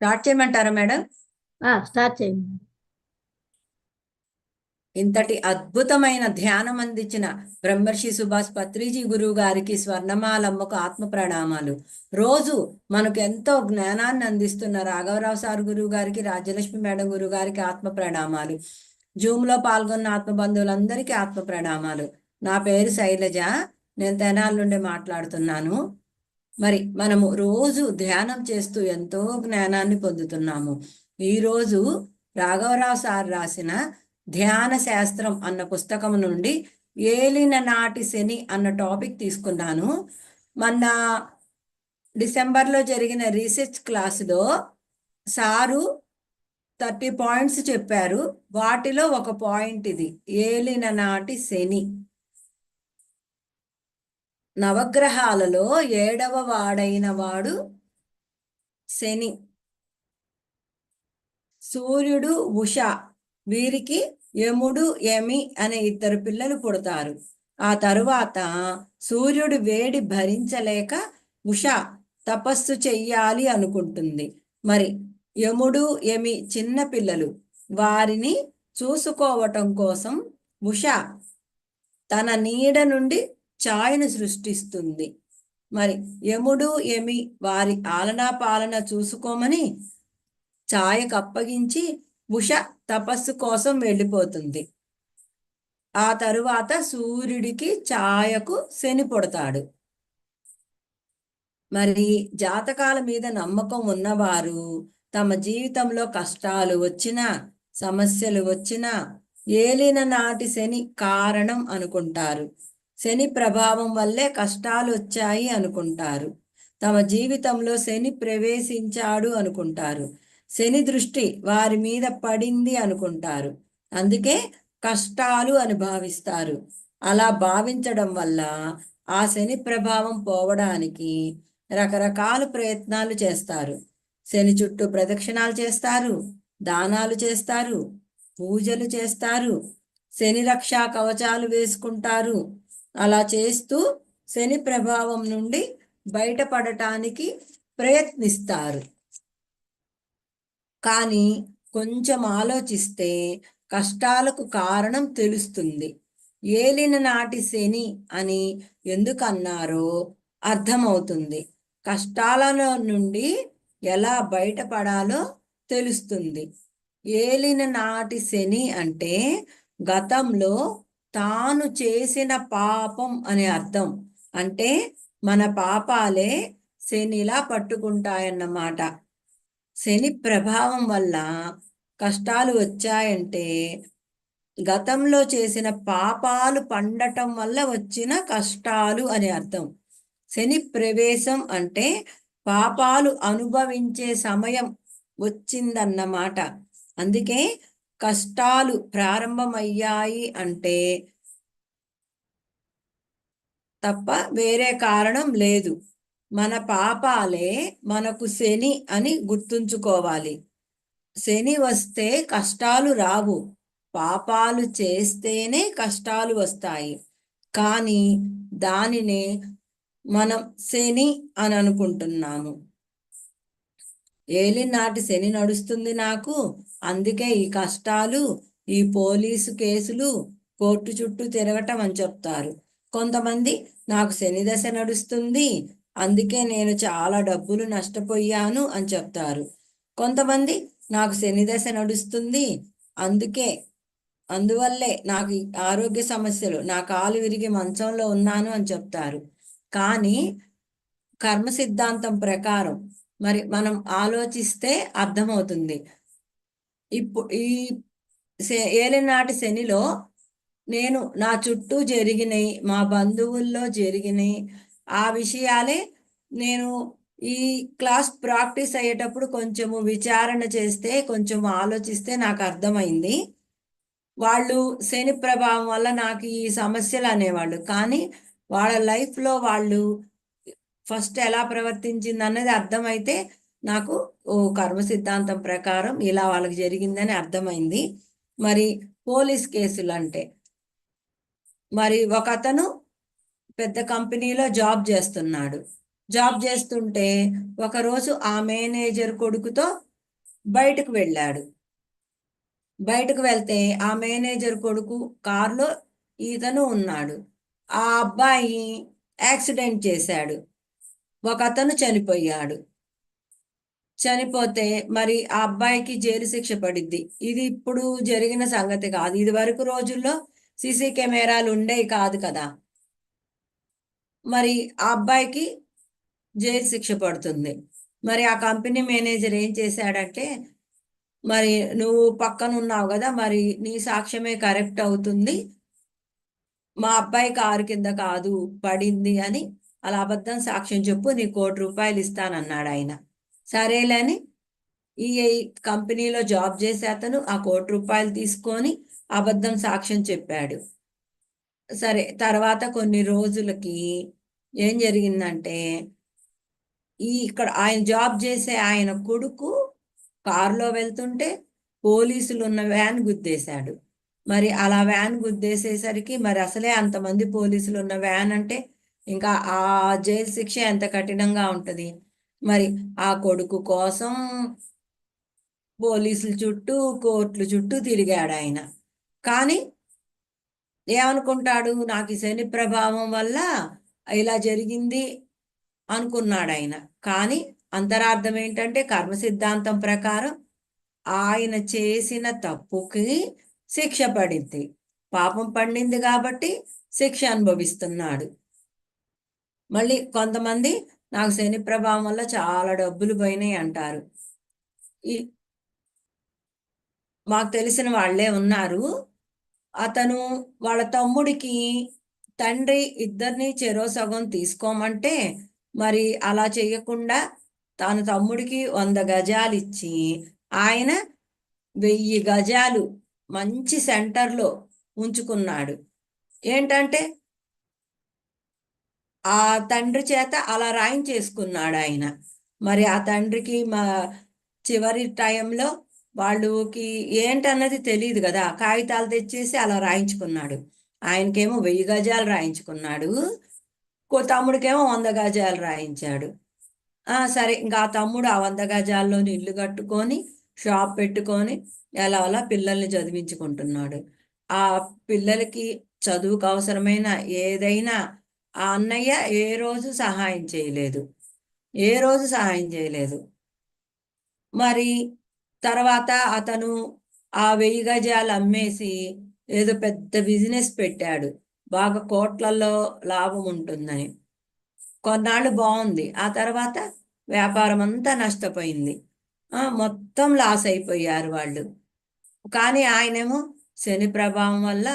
Start చేయమంటారా madam? Start చేయండి. ఇంతటి అద్భుతమైన ధ్యానం అందించిన బ్రహ్మర్షి సుభాష్ పత్రిజీ గురువు గారికి స్వర్ణమాలమ్మకు ఆత్మ ప్రణామాలు. రోజు మనకు ఎంతో జ్ఞానాన్ని అందిస్తున్న రాఘవరావు సార్ గురువు గారికి రాజ్యలక్ష్మి మేడం గురువు గారికి ఆత్మ ప్రణామాలు. జూమ్లో పాల్గొన్న ఆత్మ బంధువులందరికీ ఆత్మ ప్రణామాలు. నా పేరు శైలజ. నేను తెనాల నుండి మాట్లాడుతున్నాను. మరి మనము రోజు ధ్యానం చేస్తూ ఎంతో జ్ఞానాన్ని పొందుతున్నాము. ఈరోజు రాఘవరావు సార్ రాసిన ధ్యాన శాస్త్రం అన్న పుస్తకం నుండి ఏలిన నాటి శని అన్న టాపిక్ తీసుకున్నాను. మొన్న డిసెంబర్లో జరిగిన రీసెర్చ్ క్లాసులో సారు థర్టీ పాయింట్స్ చెప్పారు. వాటిలో ఒక పాయింట్ ఇది ఏలిన నాటి శని. నవగ్రహాలలో ఏడవ వాడైన వాడు శని. సూర్యుడు ఉష వీరికి యముడు యమి అనే ఇద్దరు పిల్లలు పుడతారు. ఆ తరువాత సూర్యుడు వేడి భరించలేక ఉష తపస్సు చెయ్యాలి అనుకుంటుంది. మరి యముడు యమి చిన్న పిల్లలు వారిని చూసుకోవటం కోసం ఉష తన నీడ నుండి ఛాయను సృష్టిస్తుంది. మరి యముడు యమి వారి ఆలనా పాలన చూసుకోమని ఛాయకు అప్పగించి ఉష తపస్సు కోసం వెళ్ళిపోతుంది. ఆ తరువాత సూర్యుడికి ఛాయకు శని పుడతాడు. మరి జాతకాల మీద నమ్మకం ఉన్నవారు తమ జీవితంలో కష్టాలు వచ్చినా సమస్యలు వచ్చినా ఏలిన నాటి శని కారణం అనుకుంటారు. శని ప్రభావం వల్లే కష్టాలు వచ్చాయి అనుకుంటారు. తమ జీవితంలో శని ప్రవేశించాడు అనుకుంటారు. శని దృష్టి వారి మీద పడింది అనుకుంటారు. అందుకే కష్టాలు అని భావిస్తారు అలా భావించడం వల్ల ఆ శని ప్రభావం పోవడానికి రకరకాల ప్రయత్నాలు చేస్తారు. శని చుట్టూ ప్రదక్షిణాలు చేస్తారు దానాలు చేస్తారు పూజలు చేస్తారు శని రక్షా కవచాలు వేసుకుంటారు అలా చేస్తూ శని ప్రభావం నుండి బయటపడటానికి ప్రయత్నిస్తారు. కానీ కొంచెం ఆలోచిస్తే కష్టాలకు కారణం తెలుస్తుంది. ఏలిన నాటి శని అని ఎందుకన్నారో అర్థమవుతుంది. కష్టాలలో నుండి ఎలా బయటపడాలో తెలుస్తుంది. ఏలిన నాటి శని అంటే గతంలో తాను చేసిన పాపం అనే అర్థం. అంటే మన పాపాలే శనిలా పట్టుకుంటాయన్నమాట. శని ప్రభావం వల్ల కష్టాలు వచ్చాయంటే గతంలో చేసిన పాపాలు పండటం వల్ల వచ్చిన కష్టాలు అని అర్థం. శని ప్రవేశం అంటే పాపాలు అనుభవించే సమయం వచ్చిందన్నమాట. అందుకే కష్టాలు ప్రారంభమయ్యాయి అంటే తప్ప వేరే కారణం లేదు. మన పాపాలే మనకు శని అని గుర్తుంచుకోవాలి. శని వస్తే కష్టాలు రావు. పాపాలు చేస్తేనే కష్టాలు వస్తాయి. కానీ దానినే మనం శని అని అనుకుంటున్నాము ఏలినాటి శని నడుస్తుంది నాకు. అందుకే ఈ కష్టాలు ఈ పోలీసు కేసులు కోర్టు చుట్టూ తిరగటం అని చెప్తారు. కొంతమంది నాకు శని దశ నడుస్తుంది అందుకే నేను చాలా డబ్బులు నష్టపోయాను అని చెప్తారు. కొంతమంది నాకు శని దశ నడుస్తుంది అందుకే అందువల్లే నాకు ఆరోగ్య సమస్యలు నా కాలు విరిగి మంచంలో ఉన్నాను అని చెప్తారు. కానీ కర్మ సిద్ధాంతం ప్రకారం మరి మనం ఆలోచిస్తే అర్థమవుతుంది. ఇప్పుడు ఈ శ- ఏలినాటి శనిలో నేను నా చుట్టూ జరిగినాయి మా బంధువుల్లో జరిగినాయి ఆ విషయాలే నేను ఈ క్లాస్ ప్రాక్టీస్ అయ్యేటప్పుడు కొంచెము విచారణ చేస్తే కొంచెం ఆలోచిస్తే నాకు అర్థమైంది. వాళ్ళు శని ప్రభావం వల్ల నాకు ఈ సమస్యలు అనేవాళ్ళు. కానీ వాళ్ళ లైఫ్లో వాళ్ళు ఫస్ట్ ఎలా ప్రవర్తించింది అన్నది అర్థమైతే నాకు ఓ కర్మ సిద్ధాంతం ప్రకారం ఇలా వాళ్ళకి జరిగిందని అర్థమైంది. మరి పోలీస్ కేసులు అంటే మరి ఒక అతను పెద్ద కంపెనీలో జాబ్ చేస్తున్నాడు. జాబ్ చేస్తుంటే ఒకరోజు ఆ మేనేజర్ కొడుకుతో బయటకు వెళ్ళాడు. బయటకు వెళ్తే ఆ మేనేజర్ కొడుకు కారులో ఈతను ఉన్నాడు. ఆ అబ్బాయి యాక్సిడెంట్ చేశాడు. ఒక అతను చనిపోయాడు. చనిపోతే మరి ఆ అబ్బాయికి జైలు శిక్ష పడిద్ది. ఇది ఇప్పుడు జరిగిన సంగతి కాదు. ఇది వరకు రోజుల్లో సీసీ కెమెరాలు ఉండేవి కాదు కదా. మరి ఆ అబ్బాయికి జైలు శిక్ష పడుతుంది. మరి ఆ కంపెనీ మేనేజర్ ఏం చేశాడంటే మరి నువ్వు పక్కన ఉన్నావు కదా మరి నీ సాక్ష్యమే కరెక్ట్ అవుతుంది. మా అబ్బాయి కారు కింద కాదు పడింది అని అలా అబద్ధం సాక్ష్యం చెప్పు నీ కోటి రూపాయలు ఇస్తానన్నాడు ఆయన. సరేలేని ఈ కంపెనీలో జాబ్ చేసే అతను ఆ కోటి రూపాయలు తీసుకొని అబద్ధం సాక్ష్యం చెప్పాడు. సరే తర్వాత కొన్ని రోజులకి ఏం జరిగిందంటే ఈ ఇక్కడ ఆయన జాబ్ చేసే ఆయన కొడుకు కారులో వెళ్తుంటే పోలీసులు ఉన్న వ్యాన్ గుద్దేశాడు. మరి అలా వ్యాన్ గుద్దేసేసరికి మరి అసలే అంతమంది పోలీసులు ఉన్న వ్యాన్ అంటే ఇంకా ఆ జైలు శిక్ష ఎంత కఠినంగా ఉంటుంది? మరి ఆ కొడుకు కోసం పోలీసుల చుట్టూ కోర్టుల చుట్టూ తిరిగాడు ఆయన. కానీ ఏమనుకుంటాడు? నాకు ఈ శని ప్రభావం వల్ల ఇలా జరిగింది అనుకున్నాడు ఆయన. కానీ అంతరార్థం ఏంటంటే కర్మ సిద్ధాంతం ప్రకారం ఆయన చేసిన తప్పుకి శిక్ష పడింది. పాపం పండింది కాబట్టి శిక్ష అనుభవిస్తున్నాడు. మళ్ళీ కొంతమంది నాకు శని ప్రభావం వల్ల చాలా డబ్బులు పోయినాయి అంటారు. ఈ మాకు తెలిసిన వాళ్ళే ఉన్నారు. అతను వాళ్ళ తమ్ముడికి తండ్రి ఇద్దరిని చెరో సగం తీసుకోమంటే మరి అలా చేయకుండా తన తమ్ముడికి వంద గజాలు ఇచ్చి ఆయన వెయ్యి గజాలు మంచి సెంటర్లో ఉంచుకున్నాడు. ఏంటంటే ఆ తండ్రి చేత అలా రాయించేసుకున్నాడు ఆయన మరి ఆ తండ్రికి మా చివరి టైంలో వాళ్ళకి ఏంటన్నది తెలియదు కదా. కాగితాలు తెచ్చేసి అలా రాయించుకున్నాడు. ఆయనకేమో వెయ్యి గజాలు రాయించుకున్నాడు. కో తమ్ముడికేమో వంద గజాలు రాయించాడు. ఆ సరే ఇంకా ఆ తమ్ముడు ఆ వంద గజాల్లోని ఇల్లు కట్టుకొని షాప్ పెట్టుకొని ఎలా అలా పిల్లల్ని చదివించుకుంటున్నాడు. ఆ పిల్లలకి చదువుకు అవసరమైన ఏదైనా ఆ అన్నయ్య ఏ రోజు సహాయం చేయలేదు. ఏ రోజు సహాయం చేయలేదు. మరి తర్వాత అతను ఆ వెయ్యి గజాలు అమ్మేసి ఏదో పెద్ద బిజినెస్ పెట్టాడు. బాగా కోట్లలో లాభం ఉంటుందని. కొన్నాళ్ళు బాగుంది. ఆ తర్వాత వ్యాపారం అంతా నష్టపోయింది. మొత్తం లాస్ అయిపోయారు వాళ్ళు. కానీ ఆయనేమో శని ప్రభావం వల్ల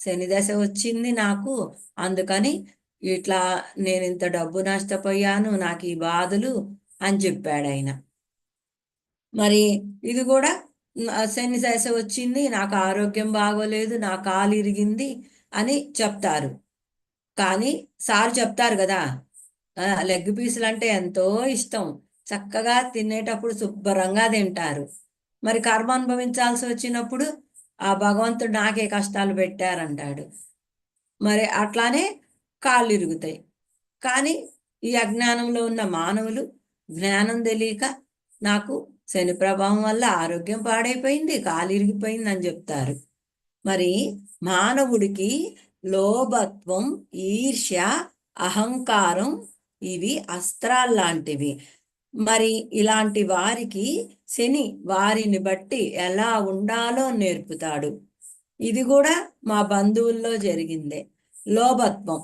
శని దశ వచ్చింది నాకు. అందుకని ఇట్లా నేను ఇంత డబ్బు నష్టపోయాను నాకు ఈ బాధలు అని చెప్పాడు ఆయన. మరి ఇది కూడా శని దశ వచ్చింది నాకు ఆరోగ్యం బాగోలేదు నా కాలు ఇరిగింది అని చెప్తారు. కానీ సార్ చెప్తారు కదా లెగ్ పీసులు అంటే ఎంతో ఇష్టం చక్కగా తినేటప్పుడు శుభ్రంగా తింటారు. మరి కర్మ అనుభవించాల్సి వచ్చినప్పుడు ఆ భగవంతుడు నాకే కష్టాలు పెట్టారంటాడు. మరి అట్లానే కాళ్ళు ఇరుగుతాయి కానీ ఈ అజ్ఞానంలో ఉన్న మానవులు జ్ఞానం తెలియక నాకు శని ప్రభావం వల్ల ఆరోగ్యం పాడైపోయింది కాలు ఇరిగిపోయింది అని చెప్తారు. మరి మానవుడికి లోభత్వం ఈర్ష్య అహంకారం ఇవి అస్త్రాల్లాంటివి మరి ఇలాంటి వారికి శని వారిని బట్టి ఎలా ఉండాలో నేర్పుతాడు. ఇది కూడా మా బంధువుల్లో జరిగిందే. లోభత్వం.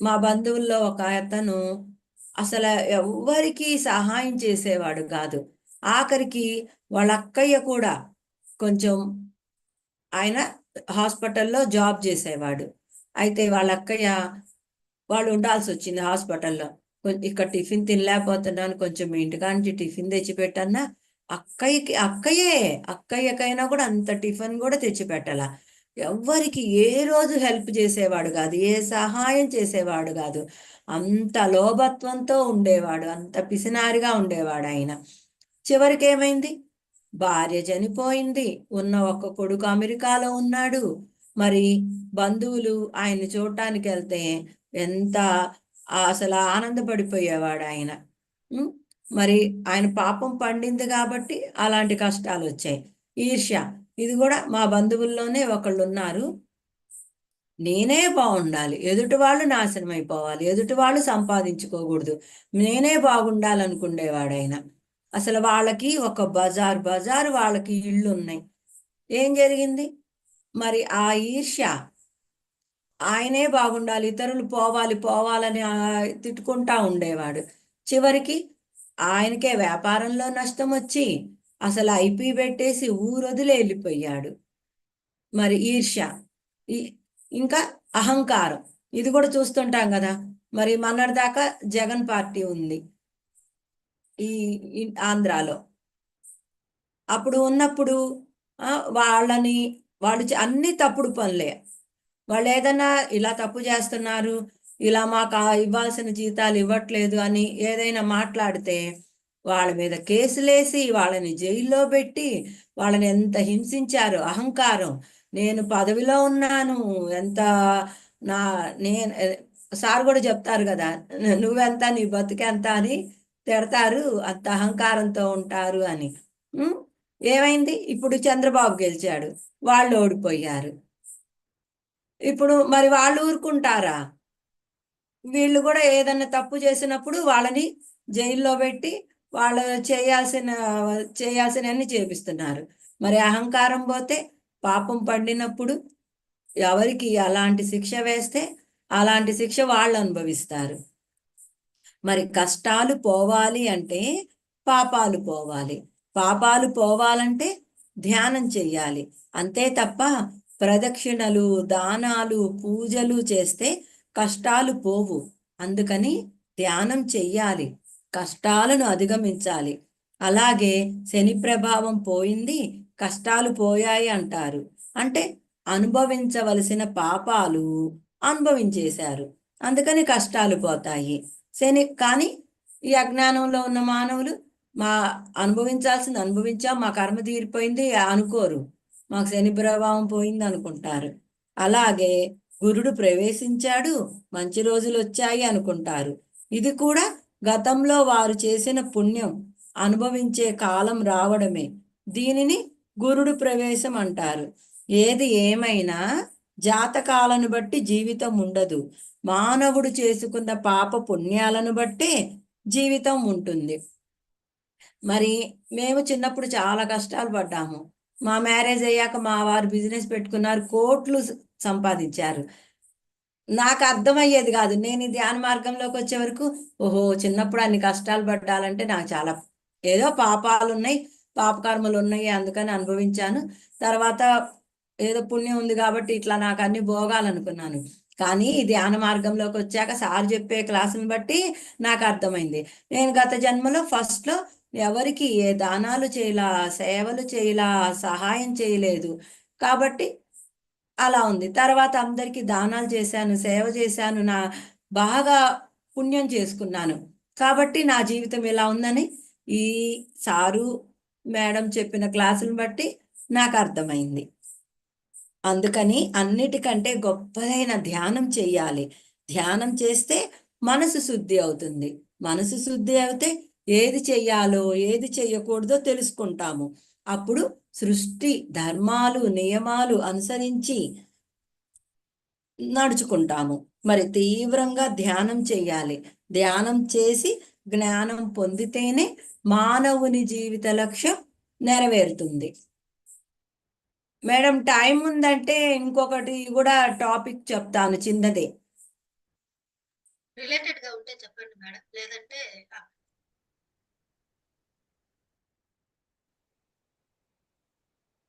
మా బంధువుల్లో ఒక అతను అసలు ఎవ్వరికీ సహాయం చేసేవాడు కాదు. ఆఖరికి వాళ్ళ అక్కయ్య కూడా కొంచెం ఆయన హాస్పిటల్లో జాబ్ చేసేవాడు. అయితే వాళ్ళ అక్కయ్య వాళ్ళు ఉండాల్సి వచ్చింది హాస్పిటల్లో. ఇక్కడ టిఫిన్ తినలేకపోతున్నాను కొంచెం మీ నుంచి టిఫిన్ తెచ్చిపెట్టన్నా అక్కయ్యకి అక్కయ్యే అక్కయ్యకైనా కూడా అంత టిఫిన్ కూడా తెచ్చిపెట్టాల ఎవ్వరికి ఏ రోజు హెల్ప్ చేసేవాడు కాదు ఏ సహాయం చేసేవాడు కాదు. అంత లోభత్వంతో ఉండేవాడు అంత పిసినారిగా ఉండేవాడు ఆయన. చివరికి ఏమైంది భార్య చనిపోయింది. ఉన్న ఒక్క కొడుకు అమెరికాలో ఉన్నాడు. మరి బంధువులు ఆయన్ని చూడటానికి వెళ్తే ఎంత అసలు ఆనందపడిపోయేవాడు ఆయన. మరి ఆయన పాపం పండింది కాబట్టి అలాంటి కష్టాలు వచ్చాయి ఈర్ష్య ఇది కూడా మా బంధువుల్లోనే ఒకళ్ళు ఉన్నారు నేనే బాగుండాలి. ఎదుటి వాళ్ళు నాశనం అయిపోవాలి ఎదుటి వాళ్ళు సంపాదించుకోకూడదు. నేనే బాగుండాలనుకునేవాడైనా అసలు వాళ్ళకి ఒక బజార్ బజార్ వాళ్ళకి ఇళ్ళు ఉన్నాయి ఏం జరిగింది? మరి ఆ ఈర్ష్య ఆయనే బాగుండాలి ఇతరులు పోవాలి పోవాలని తిట్టుకుంటా ఉండేవాడు. చివరికి ఆయనకే వ్యాపారంలో నష్టం వచ్చి అసలు ఐపీ పెట్టేసి ఊరొదిలి వెళ్ళిపోయాడు. మరి ఈర్ష ఈ- ఇంకా అహంకారం ఇది కూడా చూస్తుంటాం కదా. మరి మొన్నటిదాకా జగన్ పార్టీ ఉంది. ఈ ఆంధ్రాలో. అప్పుడు ఉన్నప్పుడు వాళ్ళని వాళ్ళు అన్ని తప్పుడు పనులే. వాళ్ళు ఏదైనా ఇలా తప్పు చేస్తున్నారు ఇలా మాకు ఇవ్వాల్సిన జీతాలు ఇవ్వట్లేదు అని ఏదైనా మాట్లాడితే వాళ్ళ మీద కేసులేసి వాళ్ళని జైల్లో పెట్టి వాళ్ళని ఎంత హింసించారు? అహంకారం. నేను పదవిలో ఉన్నాను. ఎంత నా నేను సార్ కూడా చెప్తారు కదా నువ్వెంత నీ బతుకెంత అని తిడతారు. అంత అహంకారంతో ఉంటారు అని. ఏమైంది? ఇప్పుడు చంద్రబాబు గెలిచాడు. వాళ్ళు ఓడిపోయారు. ఇప్పుడు మరి వాళ్ళు ఊరుకుంటారా? వీళ్ళు కూడా ఏదన్నా తప్పు చేసినప్పుడు వాళ్ళని జైల్లో పెట్టి వాళ్ళు చేయాల్సిన చేయాల్సినవన్నీ చేపిస్తున్నారు. మరి అహంకారం పోతే పాపం పండినప్పుడు ఎవరికి అలాంటి శిక్ష వేస్తే అలాంటి శిక్ష వాళ్ళు అనుభవిస్తారు. మరి కష్టాలు పోవాలి అంటే పాపాలు పోవాలి. పాపాలు పోవాలంటే ధ్యానం చెయ్యాలి. అంతే తప్ప ప్రదక్షిణలు దానాలు పూజలు చేస్తే కష్టాలు పోవు. అందుకని ధ్యానం చెయ్యాలి. కష్టాలను అధిగమించాలి. అలాగే శని ప్రభావం పోయింది కష్టాలు పోయాయి అంటారు. అంటే అనుభవించవలసిన పాపాలు అనుభవించేశారు. అందుకని కష్టాలు పోతాయి. శని కానీ ఈ అజ్ఞానంలో ఉన్న మానవులు మా అనుభవించాల్సింది అనుభవించాం మా కర్మ తీరిపోయింది అనుకోరు. మాకు శని ప్రభావం పోయింది అనుకుంటారు. అలాగే గురుడు ప్రవేశించాడు మంచి రోజులు వచ్చాయి అనుకుంటారు. ఇది కూడా గతంలో వారు చేసిన పుణ్యం అనుభవించే కాలం రావడమే. దీనిని గురుడు ప్రవేశం అంటారు. ఏది ఏమైనా జాతకాలను బట్టి జీవితం ఉండదు. మానవుడు చేసుకున్న పాప పుణ్యాలను బట్టి జీవితం ఉంటుంది. మరి మేము చిన్నప్పుడు చాలా కష్టాలు పడ్డాము. మా మ్యారేజ్ అయ్యాక మా వారు బిజినెస్ పెట్టుకున్నారు. కోట్లు సంపాదించారు. నాకు అర్థమయ్యేది కాదు. నేను ఈ ధ్యాన మార్గంలోకి వచ్చే వరకు ఓహో చిన్నప్పుడు అన్ని కష్టాలు పడ్డాలంటే నాకు చాలా ఏదో పాపాలు ఉన్నాయి పాపకర్మలు ఉన్నాయి అందుకని అనుభవించాను. తర్వాత ఏదో పుణ్యం ఉంది కాబట్టి ఇట్లా నాకు అన్ని భోగాలనుకున్నాను. కానీ ఈ ధ్యాన మార్గంలోకి వచ్చాక సార్ చెప్పే క్లాసుని బట్టి నాకు అర్థమైంది. నేను గత జన్మలో ఫస్ట్లో ఎవరికి ఏ దానాలు చేయలా సేవలు చేయలా సహాయం చేయలేదు. కాబట్టి అలా ఉంది. తర్వాత అందరికీ దానాలు చేశాను సేవ చేశాను నా బాగా పుణ్యం చేసుకున్నాను. కాబట్టి నా జీవితం ఇలా ఉందని ఈ సారు మేడం చెప్పిన క్లాసులు బట్టి నాకు అర్థమైంది. అందుకని అన్నిటికంటే గొప్పదైన ధ్యానం చెయ్యాలి. ధ్యానం చేస్తే మనసు శుద్ధి అవుతుంది. మనసు శుద్ధి అవుతే ఏది చెయ్యాలో ఏది చెయ్యకూడదో తెలుసుకుంటాము. అప్పుడు సృష్టి ధర్మాలు నియమాలు అనుసరించి నడుచుకుంటాము. మరి తీవ్రంగా ధ్యానం చేయాలి. ధ్యానం చేసి జ్ఞానం పొందితేనే మానవుని జీవిత లక్ష్యం నెరవేరుతుంది. మేడం టైం ఉందంటే ఇంకొకటి కూడా టాపిక్ చెప్తాను. చిన్నదే. రిలేటెడ్గా ఉంటే చెప్పండి మేడం. లేదంటే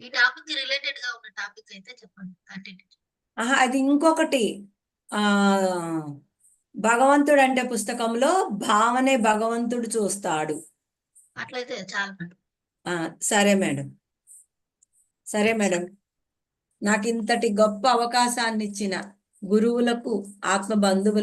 ఈ టాపిక్ రిలేటెడ్గా ఉన్న టాపిక్ అయితే చెప్పండి. కంటిన్యూ ఆహా అది ఇంకొకటి. ఆ భగవంతుడు అంటే పుస్తకంలో భావనే భగవంతుడు చూస్తాడు. అట్లయితే చాలు సరే మేడం. సరే మేడం. నాకు ఇంతటి గొప్ప అవకాశాన్ని ఇచ్చిన గురువులకు ఆత్మ బంధువులకు